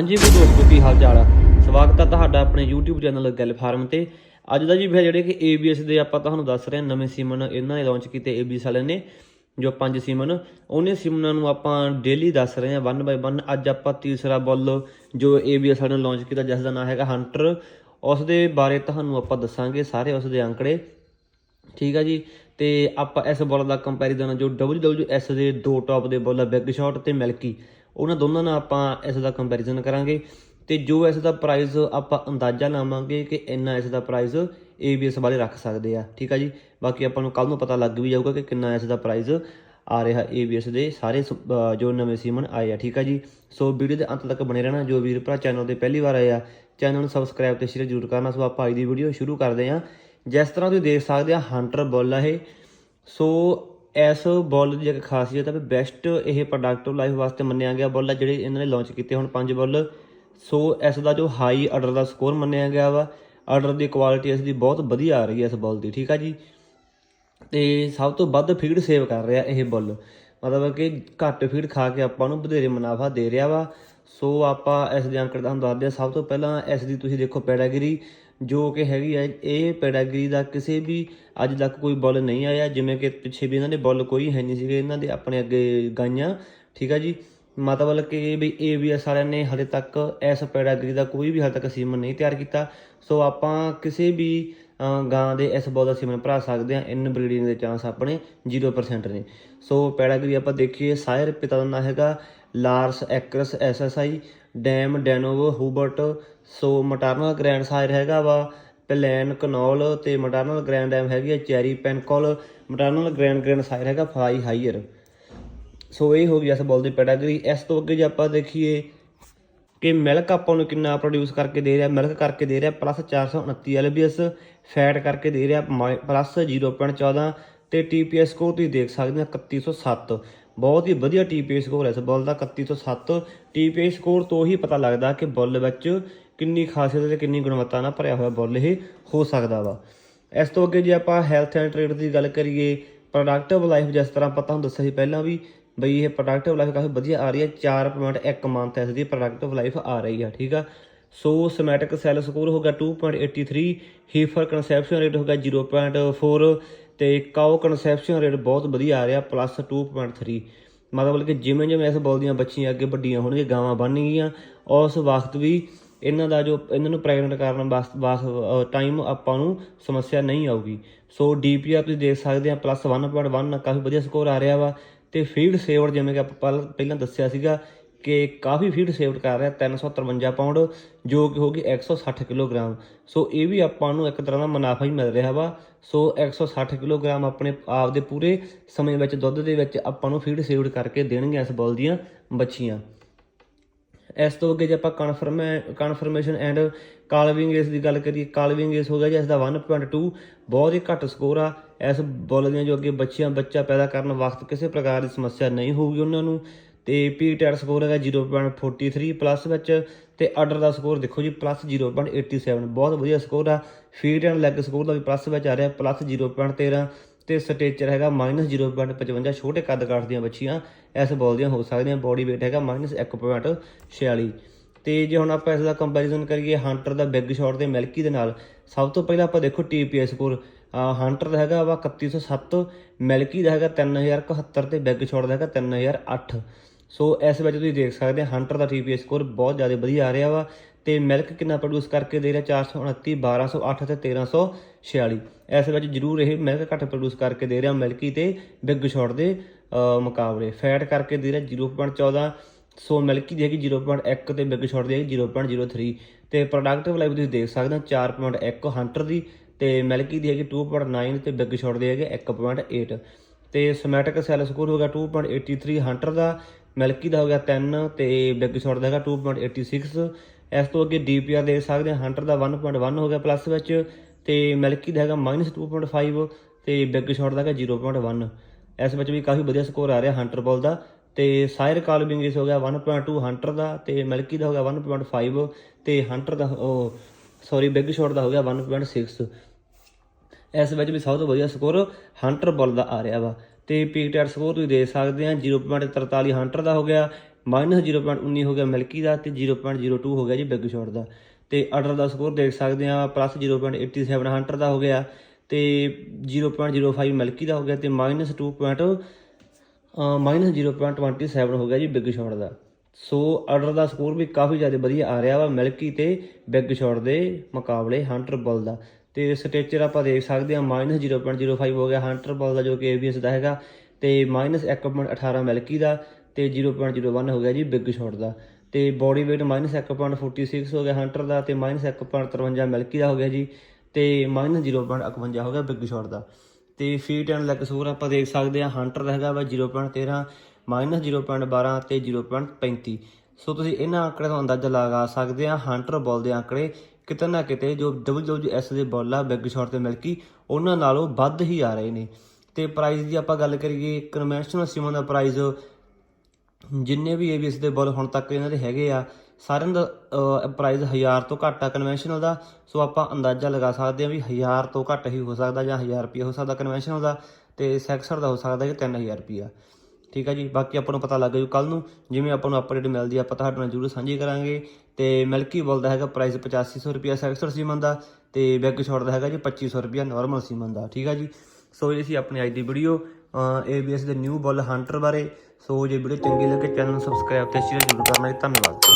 ਹਾਂਜੀ ਵੀ ਦੋਸਤੋ, ਕੀ ਹਾਲ ਚਾਲ ਆ? ਸਵਾਗਤ ਹੈ ਤੁਹਾਡਾ ਆਪਣੇ YouTube ਚੈਨਲ ਗੱਲ ਫਾਰਮ ਤੇ। ਅੱਜ ਦਾ ਜੀ ਵੀ ਜਿਹੜੇ ਕਿ ABS ਦੇ ਆਪਾਂ ਤੁਹਾਨੂੰ ਦੱਸ ਰਹੇ ਹਾਂ, ਨਵੇਂ ਸਿਮਨ ਇਹਨਾਂ ਨੇ ਲਾਂਚ ਕੀਤੇ ABS ਵਾਲਿਆਂ ਨੇ, ਜੋ ਪੰਜ ਸਿਮਨ। ਉਹਨੇ ਸਿਮਨਾਂ ਨੂੰ ਆਪਾਂ ਡੇਲੀ ਦੱਸ ਰਹੇ ਹਾਂ 1 ਬਾਈ 1 ਅੱਜ ਆਪਾਂ ਤੀਸਰਾ ਬੁੱਲ ਜੋ ABS ਵਾਲਿਆਂ ਨੇ ਲਾਂਚ ਕੀਤਾ, ਜਿਸ ਦਾ ਨਾਮ ਹੈਗਾ ਹੰਟਰ ਉਸ ਦੇ ਬਾਰੇ ਤੁਹਾਨੂੰ ਆਪਾਂ ਦੱਸਾਂਗੇ ਸਾਰੇ ਉਸ ਦੇ ਅੰਕੜੇ। ਠੀਕ ਆ ਜੀ? ਤੇ ਆਪਾਂ ਇਸ ਬੁੱਲ ਦਾ ਕੰਪੈਰੀਜ਼ਨ ਜੋ WWS ਦੇ ਦੋ ਟੌਪ ਦੇ ਬੁੱਲ ਆ ਬਿਗ ਸ਼ਾਟ ਤੇ ਮਿਲਕੀ ਉਹਨਾਂ ਦੋਨਾਂ ਨਾਲ ਆਪਾਂ ਇਸ ਦਾ ਕੰਪੈਰੀਜ਼ਨ ਕਰਾਂਗੇ ਤੇ ਜੋ ਇਸ ਦਾ ਪ੍ਰਾਈਸ ਆਪਾਂ ਅੰਦਾਜ਼ਾ ਲਾਵਾਂਗੇ ਕਿ ਇੰਨਾ ਇਸ ਦਾ ਪ੍ਰਾਈਸ ABS ਵਾਲੇ ਰੱਖ ਸਕਦੇ ਆ, ਠੀਕ ਆ ਜੀ? ਬਾਕੀ ਆਪਾਂ ਨੂੰ ਕੱਲ ਨੂੰ ਪਤਾ ਲੱਗ ਵੀ ਜਾਊਗਾ ਕਿ ਕਿੰਨਾ ਇਸ ਦਾ ਪ੍ਰਾਈਸ ਆ ਰਿਹਾ ABS ਦੇ ਸਾਰੇ ਸ- ਜੋ ਨਵੇਂ ਸੀਮਨ ਆਏ ਆ, ਠੀਕ ਆ ਜੀ? ਸੋ ਵੀਡੀਓ ਦੇ ਅੰਤ ਤੱਕ ਬਣੇ ਰਹਿਣਾ, ਜੋ ਵੀਰ ਭਰਾ ਚੈਨਲ ਤੇ ਪਹਿਲੀ ਵਾਰ ਆਏ ਆ ਚੈਨਲ ਨੂੰ ਸਬਸਕ੍ਰਾਈਬ ਤੇ ਸ਼ੇਅਰ ਜ਼ਰੂਰ ਕਰਨਾ। ਸੋ ਆਪਾਂ ਅੱਜ ਦੀ ਵੀਡੀਓ ਸ਼ੁਰੂ ਕਰਦੇ ਹਾਂ। ਜਿਸ ਤਰ੍ਹਾਂ ਤੁਸੀਂ ਦੇਖ ਸਕਦੇ ਆ ਹੰਟਰ ਬੁੱਲ ਆ ਇਹ। ਸੋ ਇਸ ਬੁੱਲ ਦੀ ਇੱਕ ਖਾਸੀਅਤ ਹੈ ਵੀ ਬੈਸਟ ਇਹ ਪ੍ਰੋਡਕਟ ਲਾਈਫ ਵਾਸਤੇ ਮੰਨਿਆ ਗਿਆ ਬੁੱਲ ਆ ਜਿਹੜੇ ਇਹਨਾਂ ਨੇ ਲਾਂਚ ਕੀਤੇ ਹੁਣ ਪੰਜ ਬੁੱਲ। ਸੋ ਇਸ ਦਾ ਜੋ ਹਾਈ ਆਰਡਰ ਦਾ ਸਕੋਰ ਮੰਨਿਆ ਗਿਆ ਵਾ ਆਰਡਰ ਦੀ ਕੁਆਲਿਟੀ ਇਸ ਦੀ ਬਹੁਤ ਵਧੀਆ ਆ ਰਹੀ ਹੈ ਇਸ ਬੁੱਲ ਦੀ, ਠੀਕ ਆ ਜੀ? ਤੇ ਸਭ ਤੋਂ ਵੱਧ ਫੀਡ ਸੇਵ ਕਰ ਰਿਹਾ ਇਹ ਬੁੱਲ। ਮਤਲਬ ਕਿ ਘੱਟ ਫੀਡ ਖਾ ਕੇ ਆਪਾਂ ਨੂੰ ਵਧੇਰੇ ਮੁਨਾਫਾ ਦੇ ਰਿਹਾ ਵਾ। ਸੋ ਆਪਾਂ ਇਸ ਦੇ ਅੰਕੜੇ ਤੁਹਾਨੂੰ ਦੱਸਦੇ ਹਾਂ, ਸਭ ਤੋਂ ਪਹਿਲਾਂ ਇਸ ਦੀ ਤੁਸੀਂ ਦੇਖੋ ਪੈਡਾਗਰੀ ਜੋ ਕਿ ਹੈਗੀ ਹੈ ਇਹ ਪੈਡਾਗਰੀ ਦਾ ਕਿਸੇ ਵੀ ਅੱਜ ਤੱਕ ਕੋਈ ਬੁੱਲ ਨਹੀਂ ਆਇਆ, ਜਿਵੇਂ ਕਿ ਪਿੱਛੇ ਵੀ ਇਹਨਾਂ ਦੇ ਬੁੱਲ ਕੋਈ ਹੈ ਨਹੀਂ ਸੀਗੇ, ਇਹਨਾਂ ਦੇ ਆਪਣੇ ਅੱਗੇ ਗਾਈਆਂ, ਠੀਕ ਆ ਜੀ? ਮਤਲਬ ਕਿ ਵੀ ABS ਵਾਲਿਆਂ ਨੇ ਹਲੇ ਤੱਕ ਇਸ ਪੈਡਾਗਰੀ ਦਾ ਕੋਈ ਵੀ ਹਲੇ ਤੱਕ ਸੀਮਨ ਨਹੀਂ ਤਿਆਰ ਕੀਤਾ। ਸੋ ਆਪਾਂ ਕਿਸੇ ਵੀ ਗਾਂ ਦੇ ਇਸ ਬੁੱਲ ਦਾ ਸੀਮਨ ਭਰਾ ਸਕਦੇ ਹਾਂ, ਇਨ ਬਰੀਡਿੰਗ ਦੇ ਚਾਂਸ ਆਪਣੇ 0% ਨੇ। ਸੋ ਪੈਡਾਗਰੀ ਆਪਾਂ ਦੇਖੀਏ, ਸਾਇਰ ਪਿਤਾ ਦਾ ਨਾਂ ਹੈਗਾ Lars Ackers SSI dam Danov, Hubert so maternal grand sire ਹੈਗਾ ਵਾ ਪਲੈਨ ਕਨੌਲ ਤੇ ਮਟਰਨਲ ਗ੍ਰੈਂਡ ਐਮ ਹੈਗੀ ਹੈ ਚੈਰੀ ਪੈਨਕੋਲ। ਮਟਰਨਲ ਗ੍ਰੈਂਡ ਗ੍ਰੈਂਡ ਸਾਇਰ ਹੈਗਾ ਫਾਈ ਹਾਈਅਰ ਸੋ ਇਹ ਹੋ ਗਈ ਇਸ ਬੋਲ ਦੀ ਪੈਟਾਗਰੀ ਇਸ ਤੋਂ ਅੱਗੇ ਜੇ ਆਪਾਂ ਦੇਖੀਏ ਕਿ ਮਿਲਕ ਆਪਾਂ ਨੂੰ ਕਿੰਨਾ ਪ੍ਰੋਡਿਊਸ ਕਰਕੇ ਦੇ ਰਿਹਾ ਮਿਲਕ ਕਰਕੇ ਦੇ ਰਿਹਾ ਪਲੱਸ 429 ਐਲਬੀਐਸ ਫੈਟ ਕਰਕੇ ਦੇ ਰਿਹਾ ਪਲੱਸ 0.14 ਤੇ ਟੀਪੀਐਸ ਸਕੋਰ ਤੁਸੀਂ ਦੇਖ ਸਕਦੇ ਹੋ 3107 ਬਹੁਤ ਹੀ ਵਧੀਆ ਟੀਪੀਐਸ ਸਕੋਰ ਹੈ ਇਸ ਬੁੱਲ ਦਾ 3107 ਟੀਪੀਐਸ ਸਕੋਰ ਤੋਂ ਹੀ ਪਤਾ ਲੱਗਦਾ ਕਿ ਬੁੱਲ ਵਿੱਚ ਕਿੰਨੀ ਖਾਸੀਅਤ ਤੇ ਕਿੰਨੀ ਗੁਣਵੱਤਾ ਨਾਲ ਭਰਿਆ ਹੋਇਆ ਬੁੱਲ ਇਹ ਹੋ ਸਕਦਾ ਵਾ। ਇਸ ਤੋਂ ਅੱਗੇ ਜੇ ਆਪਾਂ ਹੈਲਥ ਐਂਡ ਟ੍ਰੇਡ ਦੀ ਗੱਲ ਕਰੀਏ ਪ੍ਰੋਡਕਟਿਵ ਲਾਈਫ ਜਿਸ ਤਰ੍ਹਾਂ ਆਪਾਂ ਤੁਹਾਨੂੰ ਦੱਸਿਆ ਸੀ ਪਹਿਲਾਂ ਵੀ, ਬਈ ਇਹ ਪ੍ਰੋਡਕਟਿਵ ਲਾਈਫ ਕਾਫੀ ਵਧੀਆ ਆ ਰਹੀ ਹੈ 4.1 ਮੰਥ ਇਸ ਦੀ ਪ੍ਰੋਡਕਟਿਵ ਲਾਈਫ ਆ ਰਹੀ ਆ, ਠੀਕ ਆ? ਸੋ ਸਮੈਟਿਕ ਸੈੱਲ ਸਕੋਰ ਹੋ ਗਿਆ 2.83 ਹੀਫਰ ਕਨਸੈਪਸ਼ਨ ਰੇਟ ਹੋ ਗਿਆ 0.4 ਤੇ ਕਾਓ ਕਨਸੈਪਸ਼ਨ ਰੇਟ ਬਹੁਤ ਵਧੀਆ ਆ ਰਿਹਾ ਪਲੱਸ 2.3 ਮਤਲਬ ਕਿ ਜਿਵੇਂ ਜਿਵੇਂ ਇਸ ਬੋਲ ਦੀਆਂ ਬੱਚੀਆਂ ਅੱਗੇ ਵੱਡੀਆਂ ਹੋਣਗੀਆਂ, ਗਾਵਾਂ ਬਣਨਗੀਆਂ ਉਸ ਵਕਤ ਵੀ ਇਹਨਾਂ ਦਾ ਜੋ, ਇਹਨਾਂ ਨੂੰ ਪ੍ਰੈਗਨੈਂਟ ਕਰਨ ਵਾਸਤੇ ਟਾਈਮ ਆਪਾਂ ਨੂੰ ਸਮੱਸਿਆ ਨਹੀਂ ਆਊਗੀ। ਸੋ ਡੀਪੀਆਰ ਤੁਸੀਂ ਦੇਖ ਸਕਦੇ ਆ ਪਲੱਸ 1.1 ਕਾਫੀ ਵਧੀਆ ਸਕੋਰ ਆ ਰਿਹਾ ਵਾ। ਤੇ ਫੀਡ ਸੇਵਡ ਜਿਵੇਂ ਕਿ ਆਪਾਂ ਪਹਿਲ- ਪਹਿਲਾਂ ਦੱਸਿਆ ਸੀਗਾ ਕਿ ਕਾਫੀ ਫੀਡ ਸੇਵਡ ਕਰ ਰਿਹਾ 353 ਪਾਉਂਡ ਜੋ ਕਿ ਹੋ ਹੋਗੀ 160 ਕਿਲੋਗ੍ਰਾਮ। ਸੋ ਇਹ ਵੀ ਆਪਾਂ ਨੂੰ ਇੱਕ ਤਰ੍ਹਾਂ ਦਾ ਮੁਨਾਫਾ ਹੀ ਮਿਲ ਰਿਹਾ ਵਾ। ਸੋ 160 ਕਿਲੋਗ੍ਰਾਮ ਆਪਣੇ ਆਪ ਦੇ ਪੂਰੇ ਸਮੇਂ ਵਿੱਚ, ਦੁੱਧ ਦੇ ਵਿੱਚ ਆਪਾਂ ਨੂੰ ਫੀਡ ਸੇਵਡ ਕਰਕੇ ਦੇਣਗੀਆਂ ਇਸ ਬੋਲ ਦੀਆਂ ਬੱਚੀਆਂ ਇਸ ਤੋਂ ਅੱਗੇ ਜੇ ਆਪਾਂ ਕਨਫਰਮ ਕਨਫਰਮੇਸ਼ਨ ਐਂਡ ਕਾਲਵਿੰਗ ਇਸ ਦੀ ਗੱਲ ਕਰੀਏ ਕਾਲਵਿੰਗ ਇਸ ਹੋ ਗਿਆ ਜੀ, ਇਸ ਦਾ 1.2 ਬਹੁਤ ਹੀ ਘੱਟ ਸਕੋਰ ਆ। ਇਸ ਬੋਲ ਦੀਆਂ ਜੋ ਅੱਗੇ ਬੱਚੀਆਂ, ਬੱਚਾ ਪੈਦਾ ਕਰਨ ਵਕਤ ਕਿਸੇ ਪ੍ਰਕਾਰ ਦੀ ਸਮੱਸਿਆ ਨਹੀਂ ਹੋਊਗੀ ਉਹਨਾਂ ਨੂੰ। ਤੇ ਪੀ ਟੈਟ ਸਕੋਰ ਹੈਗਾ 0.43 ਪਲੱਸ ਵਿੱਚ, ਤੇ ਆਰਡਰ ਦਾ ਸਕੋਰ ਦੇਖੋ ਜੀ ਪਲੱਸ 0.87 ਬਹੁਤ ਵਧੀਆ ਸਕੋਰ ਆ। ਫੀਟ ਐਂਡ ਲੈਗ ਸਕੋਰ ਦਾ ਵੀ ਪਲੱਸ ਵਿੱਚ ਆ ਰਿਹਾ ਪਲੱਸ 0.13 ਤੇ ਸਟੇਚਰ ਹੈਗਾ -0.55 ਛੋਟੇ ਕੱਦ ਕਾਠ ਦੀਆਂ ਬੱਚੀਆਂ। ਇਸ ਬੋਲ ਦੀਆਂ ਹੋ ਸਕਦੀਆਂ ਬੋਡੀ weight ਹੈਗਾ -1.46 ਤੇ ਜੇ ਹੁਣ ਆਪਾਂ ਇਸ ਦਾ ਕੰਪੈਰੀਜ਼ਨ ਕਰੀਏ ਹੰਟਰ ਦਾ ਬਿਗ ਸ਼ਾਟ ਤੇ ਮਿਲਕੀ ਦੇ ਨਾਲ, ਸਭ ਤੋਂ ਪਹਿਲਾਂ ਆਪਾਂ ਦੇਖੋ ਟੀਪੀਐਸ ਸਕੋਰ ਹੰਟਰ ਦਾ ਹੈਗਾ ਵਾ 3107 ਮਿਲਕੀ ਦਾ ਹੈਗਾ 3071 ਤੇ ਬਿਗ ਸ਼ਾਟ ਦਾ ਹੈਗਾ 3008 ਸੋ ਇਸ ਵਿੱਚ ਤੁਸੀਂ ਦੇਖ ਸਕਦੇ ਹੋ ਹੰਟਰ ਦਾ ਟੀਪੀਐਸ ਸਕੋਰ ਬਹੁਤ ਜ਼ਿਆਦਾ ਵਧੀਆ ਆ ਰਿਹਾ ਵਾ। ਤੇ ਮਿਲਕ ਕਿੰਨਾ ਪ੍ਰੋਡਿਊਸ ਕਰਕੇ ਦੇ ਰਿਹਾ? 429 1208 ਤੇ 1346 ਇਸ ਵਿੱਚ ਜ਼ਰੂਰ ਇਹ ਮਿਲਕ ਘੱਟ ਪ੍ਰੋਡਿਊਸ ਕਰਕੇ ਦੇ ਰਿਹਾ, ਮਿਲਕੀ ਤੇ ਬਿਗ ਸ਼ਾਟ ਦੇ ਮੁਕਾਬਲੇ। ਫੈਟ ਕਰਕੇ ਦੇ ਰਿਹਾ 0.14 ਸੋ ਮਿਲਕੀ ਦੀ ਹੈਗੀ 0.1 ਤੇ ਬਿਗ ਸ਼ਾਟ ਦੀ ਹੈਗੀ 0.03 ਤੇ ਪ੍ਰੋਡਕਟਿਵ ਲਾਈਫ ਤੁਸੀਂ ਦੇਖ ਸਕਦੇ ਹੋ 4.1 ਹੰਟਰ ਦੀ, ਤੇ ਮਿਲਕੀ ਦੀ ਹੈਗੀ 2.9 ਤੇ ਬਿਗ ਸ਼ਾਟ ਦੀ ਹੈਗੀ 1.8 ਤੇ ਸਮੈਟਿਕ ਸੈਲ ਸਕੋਰ ਹੋ ਗਿਆ 2.83 ਹੰਟਰ ਦਾ, ਮਿਲਕੀ ਦਾ ਹੋ ਗਿਆ 3 ਤੇ ਬਿਗ ਸ਼ਾਟ ਦਾ ਹੈਗਾ 2.86 ਇਸ ਤੋਂ ਅੱਗੇ ਡੀਪੀਆਰ ਦੇਖ ਸਕਦੇ ਹਾਂ ਹੰਟਰ ਦਾ 1.1 ਹੋ ਗਿਆ ਪਲੱਸ ਵਿੱਚ, ਤੇ ਮਿਲਕੀ ਦਾ ਹੈਗਾ -2.5 ਤੇ ਬਿਗ ਸ਼ਾਟ ਦਾ ਹੈਗਾ 0.1 ਇਸ ਵਿੱਚ ਵੀ ਕਾਫੀ ਵਧੀਆ ਸਕੋਰ ਆ ਰਿਹਾ ਹੰਟਰ ਬੋਲ ਦਾ, ਤੇ ਸਾਇਰ ਕਾਲਬਿੰਗ ਇਸ ਹੋ ਗਿਆ 1.2 ਹੰਟਰ ਦਾ, ਤੇ ਮਿਲਕੀ ਦਾ ਹੋ ਗਿਆ 1.5 ਤੇ ਹੰਟਰ ਦਾ, ਉਹ ਸੌਰੀ ਬਿਗ ਸ਼ਾਟ ਦਾ ਹੋ ਗਿਆ 1.6 ਇਸ ਵਿੱਚ ਵੀ ਸਭ ਤੋਂ ਵਧੀਆ ਸਕੋਰ ਹੰਟਰ ਬੋਲ ਦਾ ਆ ਰਿਹਾ ਵਾ। ਤੇ ਪੀਕ ਟੈਟ ਸਕੋਰ ਤੁਸੀਂ ਦੇਖ ਸਕਦੇ ਆ 0.43 ਹੰਟਰ ਦਾ ਹੋ ਗਿਆ -0.19 ਹੋ ਗਿਆ ਮਿਲਕੀ ਦਾ ਤੇ 0.02 ਹੋ ਗਿਆ ਜੀ ਬਿਗ ਸ਼ਾਟ ਦਾ ਤੇ ਅਡਰ ਦਾ ਸਕੋਰ ਦੇਖ ਸਕਦੇ ਆ ਪਲੱਸ 0.87 ਹੰਟਰ ਦਾ ਹੋ ਗਿਆ ਤੇ 0.05 ਮਿਲਕੀ ਦਾ ਹੋ ਗਿਆ ਤੇ -2. ਮਾਈਨਸ 0.27 ਹੋ ਗਿਆ ਜੀ ਬਿਗ ਸ਼ਾਟ ਦਾ ਸੋ ਆਰਡਰ ਦਾ ਸਕੋਰ ਵੀ ਕਾਫੀ ਜ਼ਿਆਦਾ ਵਧੀਆ ਆ ਰਿਹਾ ਵਾ ਮਿਲਕੀ ਤੇ ਬਿਗ ਸ਼ਾਟ ਦੇ ਮੁਕਾਬਲੇ ਹੰਟਰ ਬਲ ਦਾ ਤੇ ਸਟੇਚਰ ਆਪਾਂ ਦੇਖ ਸਕਦੇ ਹਾਂ ਮਾਈਨਸ 0.05 ਹੋ ਗਿਆ ਹੰਟਰ ਬਲ ਦਾ ਜੋ ਕਿ ABS ਦਾ ਹੈਗਾ ਤੇ ਮਾਈਨਸ 1.18 ਮਿਲਕੀ ਦਾ ਤੇ 0.01 ਹੋ ਗਿਆ ਜੀ ਬਿਗ ਸ਼ਾਟ ਦਾ। ਤੇ ਬੋਡੀ weight ਮਾਈਨਸ 1.46 ਹੋ ਗਿਆ ਹੰਟਰ ਦਾ ਤੇ ਮਾਈਨਸ 1.53 ਮਿਲਕੀ ਦਾ ਹੋ ਗਿਆ ਜੀ ਤੇ ਮਾਈਨਸ 0.51 ਹੋ ਗਿਆ ਬਿਗ ਸ਼ਾਟ ਦਾ। ਤੇ ਫੀਟ ਐਂਡ ਲੈਗ ਸਕੋਰ ਆਪਾਂ ਦੇਖ ਸਕਦੇ ਹਾਂ ਹੰਟਰ ਦਾ ਹੈਗਾ ਵਾ 0.13 ਮਾਈਨਸ 0.12 ਤੇ 0.35 ਸੋ ਤੁਸੀਂ ਇਹਨਾਂ ਅੰਕੜਿਆਂ ਤੋਂ ਅੰਦਾਜ਼ਾ ਲਗਾ ਸਕਦੇ ਆ ਹੰਟਰ ਬੋਲ ਦੇ ਅੰਕੜੇ ਕਿਤੇ ਨਾ ਕਿਤੇ ਜੋ WWS ਦੇ ਬਾਲ ਆ ਬਿਗ ਸ਼ਾਟ ਤੇ ਮਿਲਕੀ ਉਹਨਾਂ ਨਾਲੋਂ ਵੱਧ ਹੀ ਆ ਰਹੇ ਨੇ। ਤੇ ਪ੍ਰਾਈਸ ਦੀ ਆਪਾਂ ਗੱਲ ਕਰੀਏ ਕਨਵੈਨਸ਼ਨਲ ਸਿਮਨ ਦਾ ਪ੍ਰਾਈਸ ਜਿੰਨੇ ਵੀ ABS ਦੇ ਬਾਲ ਹੁਣ ਤੱਕ ਇਹਨਾਂ ਦੇ ਹੈਗੇ ਆ, ਸਾਰਿਆਂ ਦਾ ਪ੍ਰਾਈਸ 1000 ਤੋਂ ਘੱਟ ਆ ਕਨਵੈਨਸ਼ਨਲ ਦਾ, ਸੋ ਆਪਾਂ ਅੰਦਾਜ਼ਾ ਲਗਾ ਸਕਦੇ ਹਾਂ ਵੀ 1000 ਤੋਂ ਘੱਟ ਹੀ ਹੋ ਸਕਦਾ ਜਾਂ 1000 ਰੁਪਏ ਹੋ ਸਕਦਾ ਕਨਵੈਨਸ਼ਨਲ ਦਾ ਤੇ ਸੈਕਸਰ ਦਾ ਹੋ ਸਕਦਾ ਕਿ 3000 ਰੁਪਿਆ ਠੀਕ ਆ ਜੀ, ਬਾਕੀ ਆਪਾਂ ਨੂੰ ਪਤਾ ਲੱਗ ਜੂ ਕੱਲ ਨੂੰ, ਜਿਵੇਂ ਆਪਾਂ ਨੂੰ ਅਪਡੇਟ ਮਿਲਦੀ ਆ, ਆਪਾਂ ਤੁਹਾਡੇ ਨਾਲ ਜ਼ਰੂਰ ਸਾਂਝੀ ਕਰਾਂਗੇ। ਤੇ ਮਿਲਕੀ ਬੋਲ ਦਾ ਹੈਗਾ ਪ੍ਰਾਈਸ 8500 ਰੁਪਿਆ ਸੈਕਸਰ ਸੀਮਨ ਦਾ ਤੇ ਬੈਕ ਸ਼ਾਟ ਦਾ ਹੈਗਾ ਜੀ 2500 ਰੁਪਿਆ ਨਾਰਮਲ ਸੀਮਨ ਦਾ। ਠੀਕ ਆ ਜੀ, ਸੋ ਇਹ ਸੀ ਆਪਣੀ ਅੱਜ ਦੀ ਵੀਡੀਓ ABS ਦੇ ਨਿਊ ਬੁੱਲ ਹੰਟਰ ਬਾਰੇ। ਸੋ ਜੇ ਵੀਡੀਓ ਚੰਗੀ ਲੱਗੇ ਚੈਨਲ ਨੂੰ ਸਬਸਕ੍ਰਾਈਬ ਤੇ ਸ਼ੇਅਰ ਜ਼ਰੂਰ ਕਰਨਾ ਜੀ। ਧੰਨਵਾਦ।